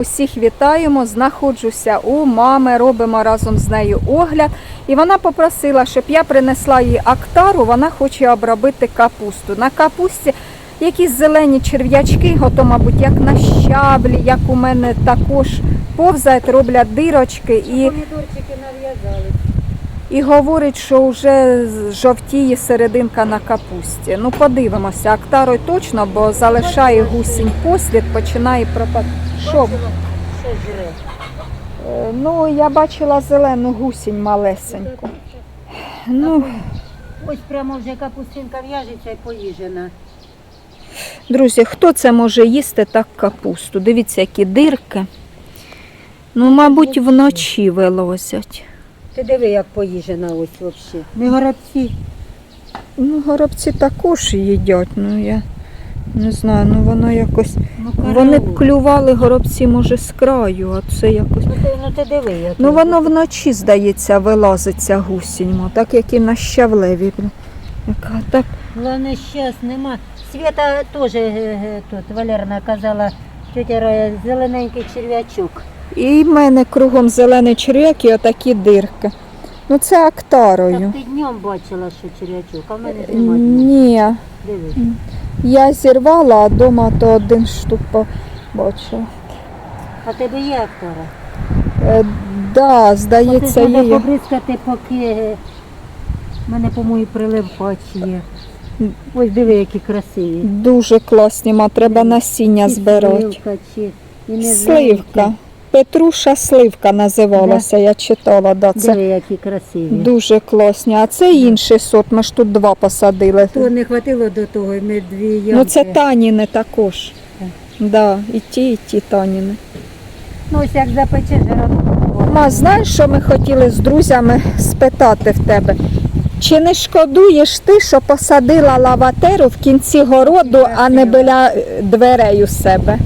Усіх вітаємо, знаходжуся у мами, робимо разом з нею огляд. І вона попросила, щоб я принесла їй актару, вона хоче обробити капусту. На капусті якісь зелені черв'ячки, ото, мабуть, як на щаблі, як у мене також повзають, роблять дирочки і, Помідорчики нав'язали. І говорить, що вже жовтіє серединка на капусті. Ну, подивимося, актарою точно, бо залишає гусінь послід, починає пропадати. Що? Е, Ну, я бачила зелену гусінь малесеньку. Ну, Ось прямо вже капустинка в'яжеться і поїжена. друзі, хто це може їсти так капусту? Дивіться, які дирки. Ну, мабуть, вночі вилозять. Ти диви, як поїжена ось взагалі. Не горобці. Ну, горобці також їдять, ну я не знаю, ну воно якось. Ну, Вони б клювали горобці, може, з краю, а це якось. Ну ти, ну, ти диви, як. Ну воно вночі, здається, вилазиться гусіньмо, так як і на щавлеві. Яка так Головне, щас нема. Свята теж е, е, тут, Валерна казала, тетя Рая, зелененький черв'ячок. І в мене кругом зелений черв'як і отакі дирки. Ну це Так актарою. ти днем бачила, що черв'ячок, а в мене ж Ні, Диви. я зірвала, а вдома то один штук побачила. А тебе є актора? Е, да, здається, треба є. побризкати, поки е, мене, по-моєму, приливач є. Ось диви, які красиві. Дуже класні, ма треба насіння Чи збирати. Сливка, чи і не Сливка. Петруша сливка називалася, я читала. Да, Це... Диви, які красиві. дуже класні. А це інший сорт, ми ж тут два посадили. То не хватило до того, і ми дві ямки. Ну це таніни також. Так. Да, і ті, і ті таніни. Ну ось як запече жирафу. Ма, знаєш, що ми хотіли з друзями спитати в тебе? Чи не шкодуєш ти, що посадила лаватеру в кінці городу, а не біля дверей у себе?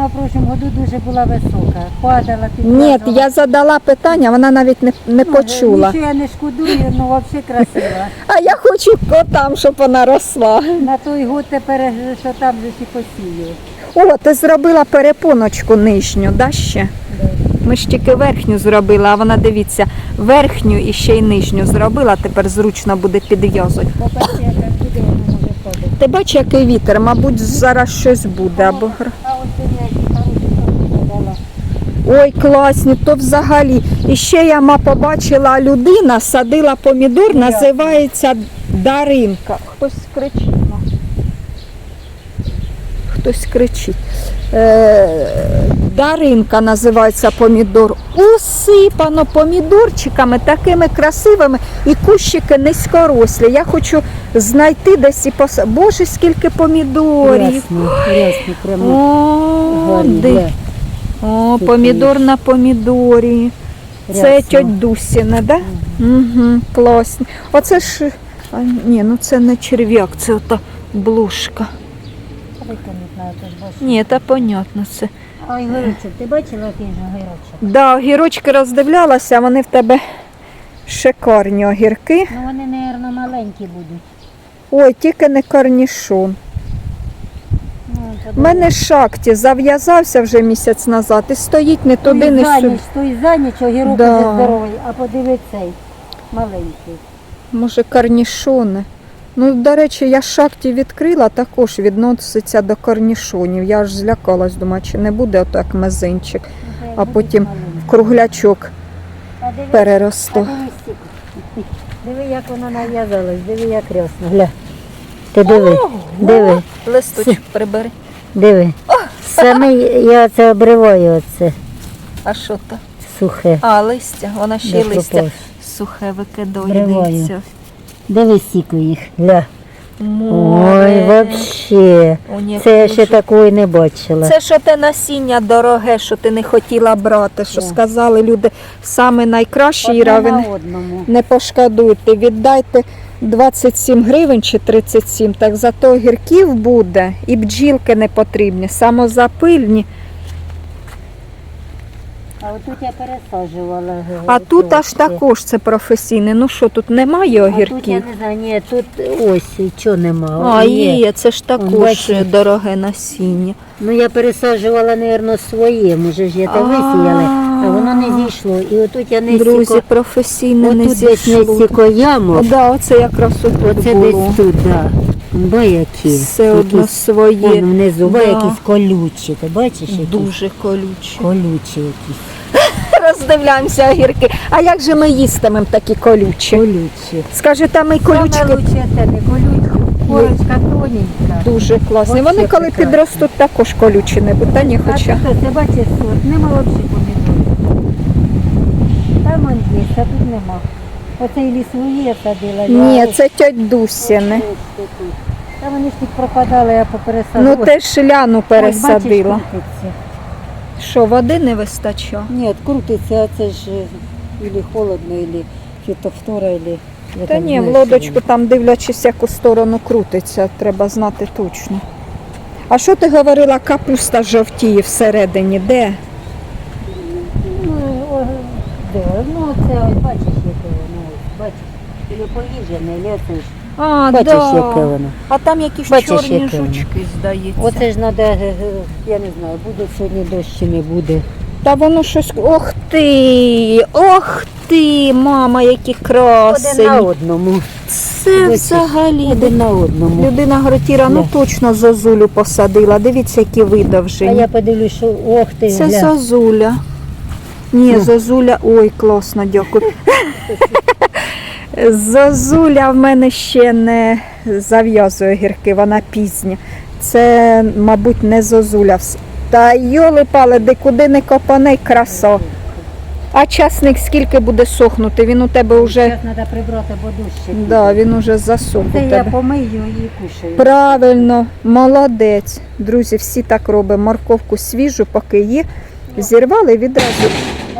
Вона в прошлому году дуже була висока. Падала, Ні, я задала питання, вона навіть не, не Ну, почула. Нічого я не шкодую, ну взагалі красива. А я хочу котам, щоб вона росла. На той год тепер, що там же і посію. О, ти зробила перепоночку нижню, да ще? Ми ж тільки верхню зробили, а вона дивіться, верхню і ще й нижню зробила, тепер зручно буде підв'язувати. Ти бачиш, який вітер, мабуть, зараз щось буде. Або... гр- А ось сьогодні які хороші дала. Ой, класні, то взагалі. І ще я ма побачила людина, садила помідор, називається Даринка. Хтось кричить. Хтось кричить. Е, Даринка називається помідор. Усипано помідорчиками такими красивими і кущики низькорослі. Я хочу знайти десь і пос... Боже, скільки помідорів. Рясні, рясні, прямо О, гарні. О, помідор на помідорі. Це тьоть Дусіна, да? Угу, класні. Оце ж. А, ні, ну це не черв'як, це ота блушка. Ні, та понятно це. А огірочок, ти бачила, який же огірочок? Да, огірочки роздивлялася, вони в тебе шикарні огірки. Ну вони, мабуть, маленькі будуть. Ой, тільки не корнішон. У мене шакті зав'язався вже місяць назад і стоїть не туди, не сюди. той за ніч, огірок Да. уже здоровий, а подиви цей, маленький. Може, корнішони. Ну, до речі, я шахті відкрила, також відноситься до корнішонів. Я аж злякалась, думаю, чи не буде отак мизинчик, Ну, а потім в круглячок А диви, а переросту. диви, диви, як воно нав'язалось, диви, як рясно. Гля. Ти диви, диви, Листочок прибери. Диви. Саме я це обриваю оце А що то? сухе. А, листя, вона ще й Де листя пропав? сухе викидає. Обриваю. дивіться. Диви сіку їх. Гля. Ой, Море. вообще. О, ні, Це я ще дуже. такої не бачила. Це що те насіння дороге, що ти не хотіла брати, що сказали люди, саме найкраще Одне на одному. не пошкодуйте, віддайте 27 гривень чи 37, так зато гірків буде і бджілки не потрібні, самозапильні. А отут я пересаджувала. А тут аж також це професійне. Ну що, тут немає А тут я огірків? не знаю, ні, тут ось чого нема. А, Є. є, це ж також бачиш. дороге насіння. Ну я пересаджувала, мабуть, своє, може ж я те А. висіяли, а воно не зійшло. І отут я не Друзі, сіко... професійне не Отут десь не зійшло. сіко. Да, оце якраз отут Оце було. десь тут, да. Які. Все одно Якісь, своє. Вон внизу, ба Да. якісь колючі. Ти бачиш? Які? Дуже колючі. Колючі якісь. Роздивляємося огірки. А як же ми їстимемо такі колючі? Колючі. Скажете, ми Саме колючки лучше це не колючі. Корочка тоненька. дуже класні. Вообще Вони коли прекрасно. підростуть, також колючі не будуть. Та ні, А хоча. тут, ти бачиш, сорт, нема взагалі помідорів. Там он є, а тут нема. Оцей лісовий я садила. Ні, це тьоть Дусіне. Ось тут. Та вони ж тут пропадали, я попересадила. Ну теж ляну пересадила. Ось, бачиш, крутиться. Що, води не вистачає? Ні, крутиться, а це ж ілі холодно, ілі фітофтора, ілі... я Та там ні, в знаю, що лодочку там дивлячись, яку сторону крутиться, треба знати точно. А що ти говорила, капуста жовтіє всередині? Де? Ну, о, де? Ну, це ось бачиш, яке воно, ось, бачиш. Ілі поїжджене, ілі це ж. А, Бачиш, да. яке воно. А там якісь Бачиш, чорні яке воно. жучки, здається. Оце ж треба, я не знаю, буде сьогодні дощ чи не буде. Та воно щось. Ох ти! Ох ти, мама, які Один на одному. Це Бачиш, взагалі. Один на одному. Людина гротіра, ну точно зозулю посадила. Дивіться, які А видовжені. я подивлюсь, що ох ти, Це гля. зозуля. Ні, Ну. зозуля. Ой, класно, дякую. Зозуля в мене ще не зав'язує гірки, вона пізня. Це, мабуть, не зозуля. Та йоли пали, де куди не копане, краса. А часник скільки буде сохнути? Він у тебе вже. Зараз треба прибрати, бо піде. Да, він уже засох у Це я тебе. помию і кушаю. Правильно, молодець. Друзі, всі так робимо. Морковку свіжу, поки є. Зірвали відразу.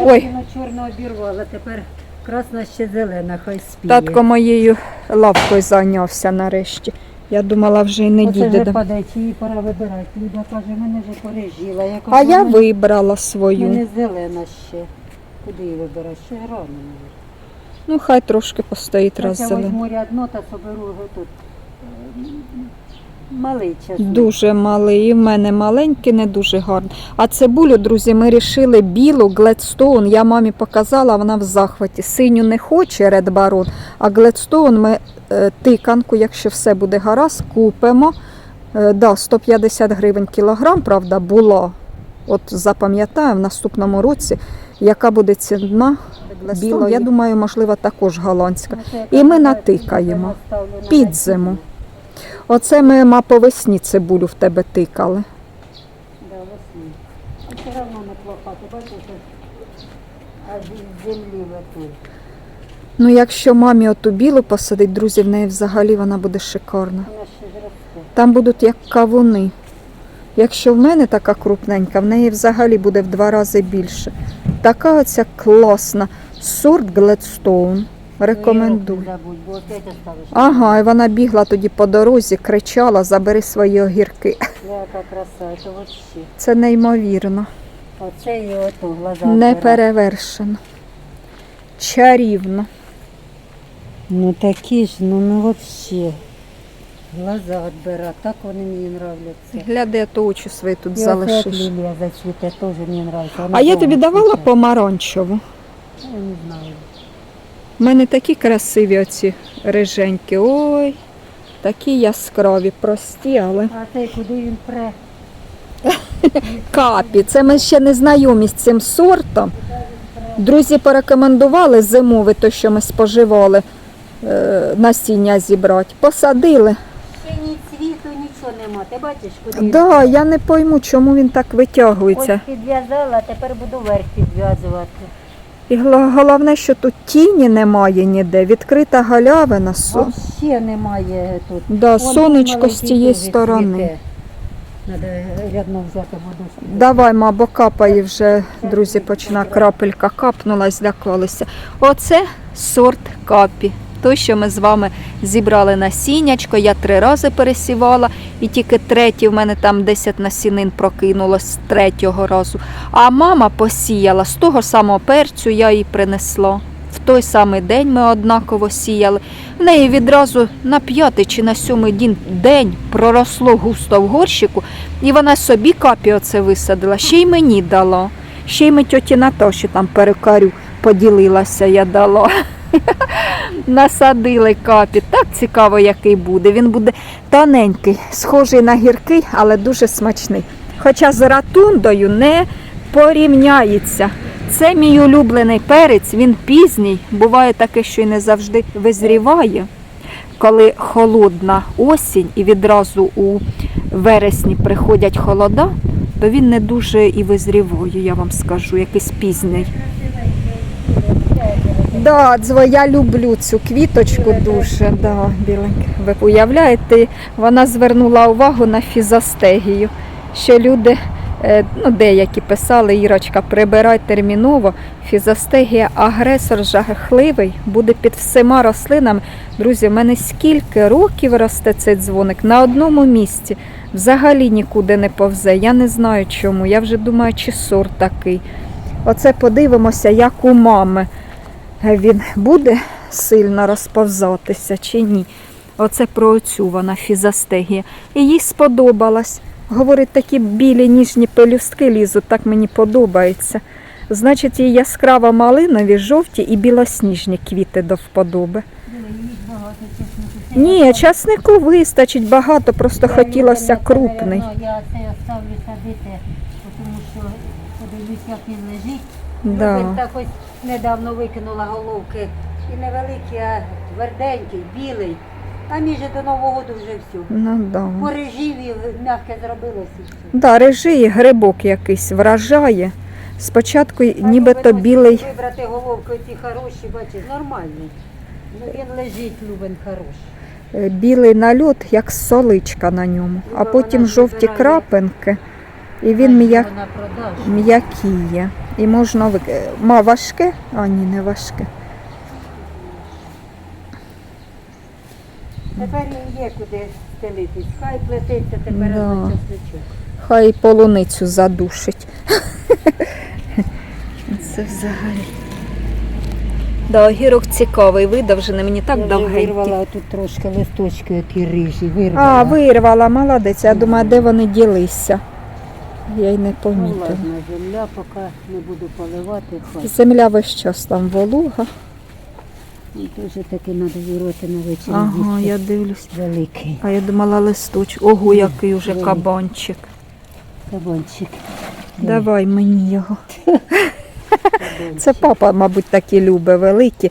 Ой. Чорно обірвала, тепер красна ще зелена, хай спіє. Татко моєю лавкою зайнявся нарешті. Я думала, вже й не Оце дійде. вже до- падає, її пора вибирати. Люда каже, мене вже пережила. Я кажу, А я «Мене- вибрала свою. мене зелена ще. Куди її вибирати? Ще рано. мабуть. Ну, хай трошки постоїть раз я зелена. візьму рядно та соберу його тут. Е, Малий часник. Дуже малий, і в мене маленький, не дуже гарний. А цибулю, друзі, ми рішили білу Gladstone. Я мамі показала, вона в захваті. Синю не хоче Red Baron, а Gladstone ми е, тиканку, якщо все буде гаразд, купимо. Е, да, 150 гривень кілограм, правда, була. От запам'ятаю в наступному році, яка буде ціна біла. Я думаю, можливо, також голландська. І ми натикаємо. Під зиму. Оце ми ма по весні цибулю в тебе тикали. Да, весні. А все одно неплохо. Ти бачиш, аж із землі летить. Ну, якщо мамі оту білу посадить, друзі, в неї взагалі вона буде шикарна. Вона ще зросте. Там будуть як кавуни. Якщо в мене така крупненька, в неї взагалі буде в два рази більше. Така оця класна. Сорт Gladstone. Рекомендую. Ага, і вона бігла тоді по дорозі, кричала, забери свої огірки. Яка краса, це неймовірно, Оце і ото глаза. не перевершено. Чарівно. Ну такі ж, ну, ну вообще. Глаза відбира, так вони мені нравляться. Гляди, я то очі свої тут І залишиш. лілія зацвіте, теж мені нравиться. Вона А я тобі давала цвіте. помаранчеву. Я не знаю. У мене такі красиві оці риженьки. Ой, такі яскраві, прості, але А цей куди він пре? капі. Це ми ще не знайомі з цим сортом. Друзі порекомендували зимовий, то що ми споживали, е, насіння зібрати. Посадили. Ще ні цвіту, нічого нема. Ти бачиш, куди він Да, я не пойму, чому він так Ось витягується. підв'язала, тепер буду верх підв'язувати. І головне, що тут тіні немає ніде. Відкрита галявина. Со... Взагалі немає тут. Да, Вон сонечко з тієї сторони. Надо рядно взяти воду. Давай, мабо, капає вже, друзі, почина крапелька капнулась, заклалася. Оце сорт капі. Той, що ми з вами зібрали насіннячко, я три рази пересівала, і тільки третій в мене там 10 насінин прокинулось з третього разу. А мама посіяла з того самого перцю, я їй принесла. В той самий день ми однаково сіяли. В неї відразу на п'ятий чи на сьомий день проросло густо в горщику, і вона собі капі оце висадила, ще й мені дала. Ще й ми тьоті Наташі там перекарю поділилася, я дала. Насадили капі. Так цікаво, який буде. Він буде тоненький, схожий на гіркий, але дуже смачний. Хоча з ратундою не порівняється. Це мій улюблений перець, він пізній. Буває таке, що й не завжди визріває. Коли холодна осінь і відразу у вересні приходять холода, то він не дуже і визріває, я вам скажу, якийсь пізній. Да, дзво, я люблю цю квіточку дуже. Да, біленька. Ви уявляєте, вона звернула увагу на фізостегію, що люди, е, ну деякі писали, Ірочка, прибирай терміново. Фізостегія агресор жахливий, буде під всіма рослинами. Друзі, в мене скільки років росте цей дзвоник на одному місці. Взагалі нікуди не повзе. Я не знаю чому. Я вже думаю, чи сорт такий. Оце подивимося, як у мами він буде сильно розповзатися чи ні. Оце про оцю вона фізастегія. І їй сподобалось. Говорить, такі білі ніжні пелюстки лізуть, так мені подобається. Значить, їй яскраво малинові, жовті і білосніжні квіти до вподоби. Ні, часнику вистачить багато, просто хотілося крупний. Я це ставлю садити, тому що подивлюсь, як він лежить. Да. Він так ось недавно викинула головки. І невеликий, а тверденький, білий. А між до Нового року вже все. Ну, да. Порежів і м'яке зробилося. і все. Да, режий грибок якийсь вражає. Спочатку А нібито ну, білий. Вибрати головки ці хороші, бачиш, нормальний. Ну він лежить, любен хороший. Е, білий нальот, як соличка на ньому, а Ніби потім жовті збирає. крапинки, і він продаж. м'якіє. І можна вик... е, Ма важке? А ні, не важке. Тепер їм є куди стелитись. Хай плететься тепер Да. на часничок. Хай полуницю задушить. Це взагалі. Да, огірок цікавий, видовжений, мені так Я вирвала тут трошки листочки, оті рижі, вирвала. А, вирвала, молодець. Я думаю, де вони ділися. Я й не Ну, ладно, земля, поки не буду поливати, хай. Земля весь час там волуга. І Теж таки треба вирвати на вечір. Ага, їсти. я дивлюсь. Великий А я думала листочок. Ого, який уже Великий. кабанчик. кабанчик. Давай мені його. Це папа, мабуть, такі любить великі.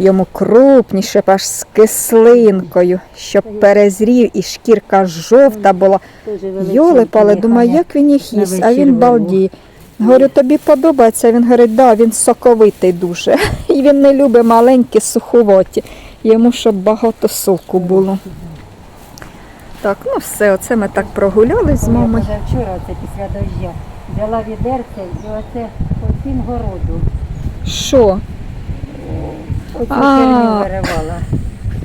Йому крупніше, аж з кислинкою, щоб перезрів і шкірка жовта була. Теж величенький, Йоли пали, нехай думаю, як він їх їсть, а він балдіє. Говорю, тобі подобається? Він говорить, да, він соковитий дуже. І він не любить маленькі суховаті. Йому щоб багато соку було. Так, ну все, оце ми так прогуляли з Я мамою. позавчора, оце після дождя, взяла відерце і оце по цим городу. Що? Оцю А. виривала.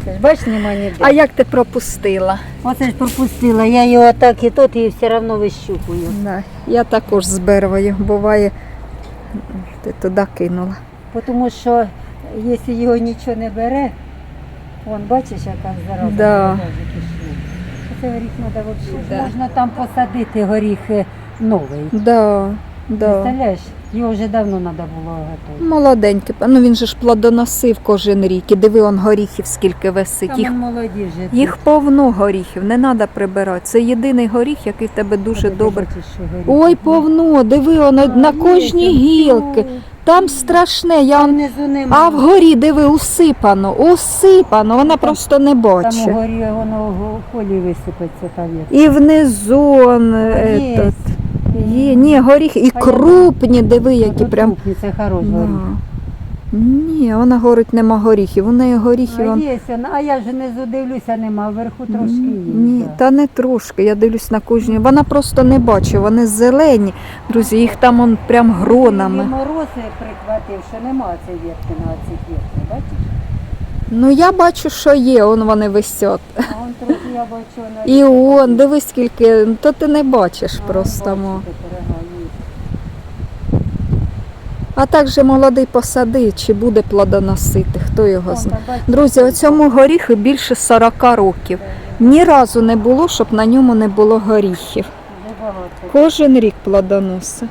Це ж бач, нема ніде. А як ти пропустила? Оце ж пропустила, я його так і тут і все одно вищупую. Да, я також зберваю, буває, ти туди кинула. Тому що якщо його нічого не бере, вон бачиш, яка зараза. Да. Це горіх треба взагалі. Да. Можна там посадити горіх е, новий. Да, да. Представляєш? Його вже давно треба було готувати. Молоденький. Ну він же ж плодоносив кожен рік. І диви, он горіхів скільки висить. Там Їх, молоді вже. їх повно горіхів, не треба прибирати. Це єдиний горіх, який в тебе дуже добре. Ой, повно, диви, воно на кожній гілки. там, Там страшне, я Там он- внизу немає. а вгорі, диви, усипано, усипано, вона Там- просто не Там бачить. угорі воно в полі висипеться, повір. І внизу он, Є. этот, є, ні, горіхи, і крупні, диви, які прям. крупні, Це хороший Да. Ні, вона говорить, нема горіхів. У неї горіхів. А он- є, он- а я ж внизу дивлюся, нема, вверху трошки є. Ні, та не трошки. Я дивлюсь на кожній. Вона просто не бачить, вони зелені. Друзі, їх там он прям І гронами. морози прихватив, що нема цієї ветки на цій ветки, бачиш? Ну я бачу, що є, он вони висять. А я бачу на І он, дивись скільки, то ти не бачиш просто. мо. А так же молодий посади, чи буде плодоносити, хто його знає. Друзі, оцьому горіху більше 40 років. Ні разу не було, щоб на ньому не було горіхів. Кожен рік плодоносить.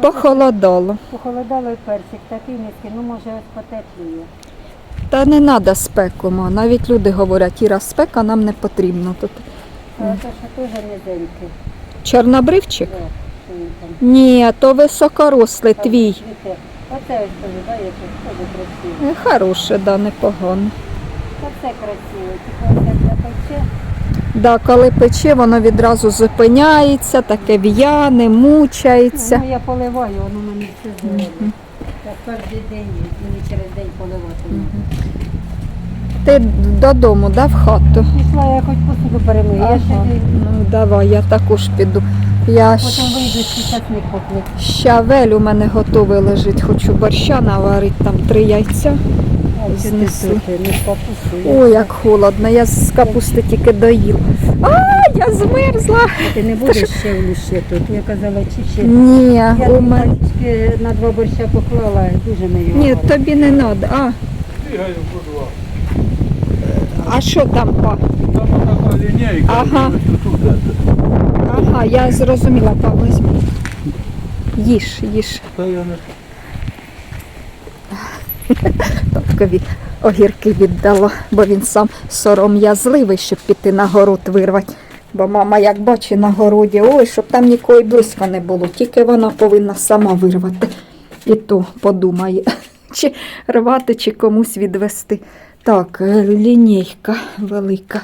Похолодало. Похолодало і персик, такий низький, ну може ось потепліє. Та не треба спеку, ма. Навіть люди говорять, Іра, спека нам не потрібно тут. А це ще теж низенький. Чорнобривчик? Да. Ні, то високорослий твій. Оце ось теж. Е, Хороше, да, непогано. Та все красиве, тільки ось як запече. Да, коли пече, воно відразу зупиняється, таке в'яне, мучається. Ну, я поливаю, воно мене все зелено. Так кожен день, і не через день поливати. Ти додому, да, в хату? Пішла, я хоч посуду перемию. Я ще Ну, давай, я також піду. Я потім вийду, часник поплив. щавель у мене готовий лежить, хочу борща наварити, там три яйця. А Знесли. тут, не з капустою? Ой, як холодно, я з капусти тільки доїла. А, я змерзла. Ти не будеш ще в лише тут? Я казала, чи ще. Ні, Я у мене. на два борща поклала, дуже не його. Ні, тобі не треба. А, Бігаю по два. А що там, па? Там така лінійка, Ага. Ага, я зрозуміла, па, візьми. Їж, їж. Та я не Таткові огірки віддала, бо він сам сором'язливий, щоб піти на город вирвати. Бо мама, як бачить на городі, ой, щоб там нікого й близько не було, тільки вона повинна сама вирвати. І то подумає, чи рвати, чи комусь відвести. Так, е, лінійка велика.